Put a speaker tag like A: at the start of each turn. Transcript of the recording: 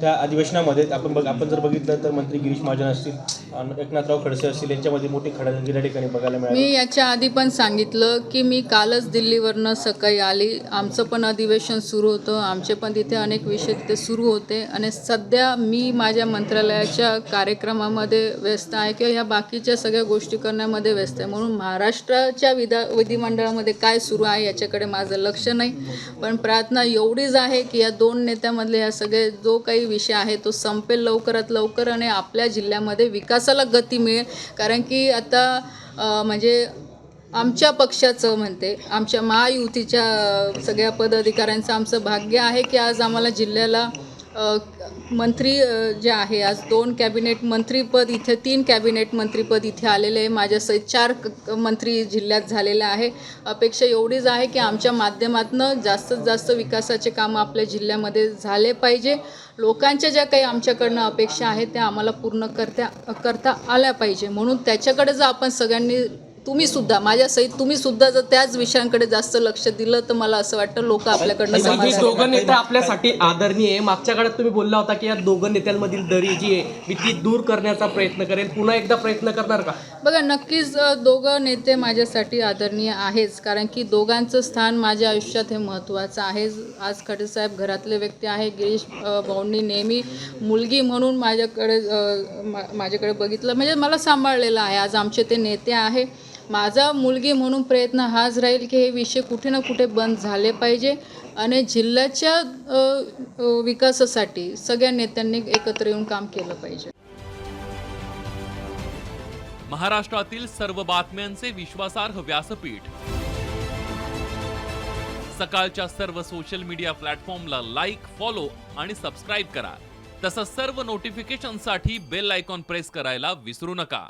A: त्या अधिवेशनामध्ये आपण बघ आपण जर बघितलं तर मंत्री गिरीश महाजन असतील एकनाथराव खडसे असतील यांच्यामध्ये मोठी खडाजंगी या ठिकाणी बघायला मिळाली.
B: मी याच्या आधी पण सांगितलं की मी कालच दिल्लीवरनं सकाळी आली. आमचं पण अधिवेशन सुरू होतं. आमचे पण तिथे अनेक विषय तिथे सुरू होते. आणि सध्या मी माझ्या मंत्रालयाच्या कार्यक्रमामध्ये व्यस्त आहे किंवा ह्या बाकीच्या सगळ्या गोष्टी करण्यामध्ये व्यस्त आहे. म्हणून महाराष्ट्राच्या विधा विधिमंडळामध्ये काय सुरू आहे याच्याकडे माझं लक्ष नाही. पण प्रार्थना एवढीच आहे की या दोन नेत्यामधले ह्या सगळे जो काही विषय आहे तो संपेल लवकरात लवकर आणि आपल्या जिल्ह्यामध्ये विकास विकासाला गती मिळेल. कारण की आता म्हणजे आमच्या पक्षाचं म्हणते आमच्या महायुतीच्या सगळ्या पदाधिकाऱ्यांचं आमचं भाग्य आहे की आज आम्हाला जिल्ह्याला मंत्री जे आहे आज दोन कॅबिनेट मंत्रीपद इथे तीन कॅबिनेट मंत्रीपद इथे आलेले आहे. माझ्यासहित चार मंत्री जिल्ह्यात झालेले आहे. अपेक्षा एवढीच आहे की आमच्या माध्यमातनं जास्तीत जास्त विकासाचे कामं आपल्या जिल्ह्यामध्ये झाले पाहिजे. लोकांच्या ज्या काही आमच्याकडनं अपेक्षा आहेत त्या आम्हाला पूर्ण करता करता आल्या पाहिजे. म्हणून त्याच्याकडे जर आपण सगळ्यांनी तुम्ही सुद्धा माझ्या सहित तुम्ही सुद्धा जर त्याच विषयांकडे जास्त लक्ष दिलं तर मला असं वाटतं लोक आपल्याकडनं
C: ही
B: समाधानी
C: दोघं नेते आपल्यासाठी आदरणीय आहे. मागच्या काळात तुम्ही बोलला होता की या दोघं नेत्यांमधील दरी जी आहे मी ती दूर करण्याचा प्रयत्न करेन. पुन्हा एकदा प्रयत्न करणार का?
B: बघा नक्कीच अ, दोघं नेते माझ्यासाठी आदरणीय आहेच. कारण की दोघांचं स्थान माझ्या आयुष्यात हे महत्त्वाचं आहे. आज खडसेसाहेब घरातले व्यक्ती आहे. गिरीश अ, भाऊंनी नेहमी मुलगी म्हणून माझ्याकडे अ, मा- माझ्याकडे बघितलं. म्हणजे मला सांभाळलेलं आहे. आज आमचे ते नेते आहे. माझा मुलगी म्हणून प्रयत्न हाच राहील की हे विषय कुठे ना कुठे बंद झाले पाहिजे आणि जिल्ह्याच्या विकासासाठी सगळ्या नेत्यांनी एकत्र येऊन काम केलं पाहिजे.
D: महाराष्ट्रातील सर्व बातम्यांचे विश्वासार्ह व्यासपीठ. सकाळच्या सर्व सोशल मीडिया प्लॅटफॉर्मला लाईक फॉलो आणि सबस्क्राईब करा. तसंच सर्व नोटिफिकेशनसाठी बेल आयकॉन प्रेस करायला विसरू नका.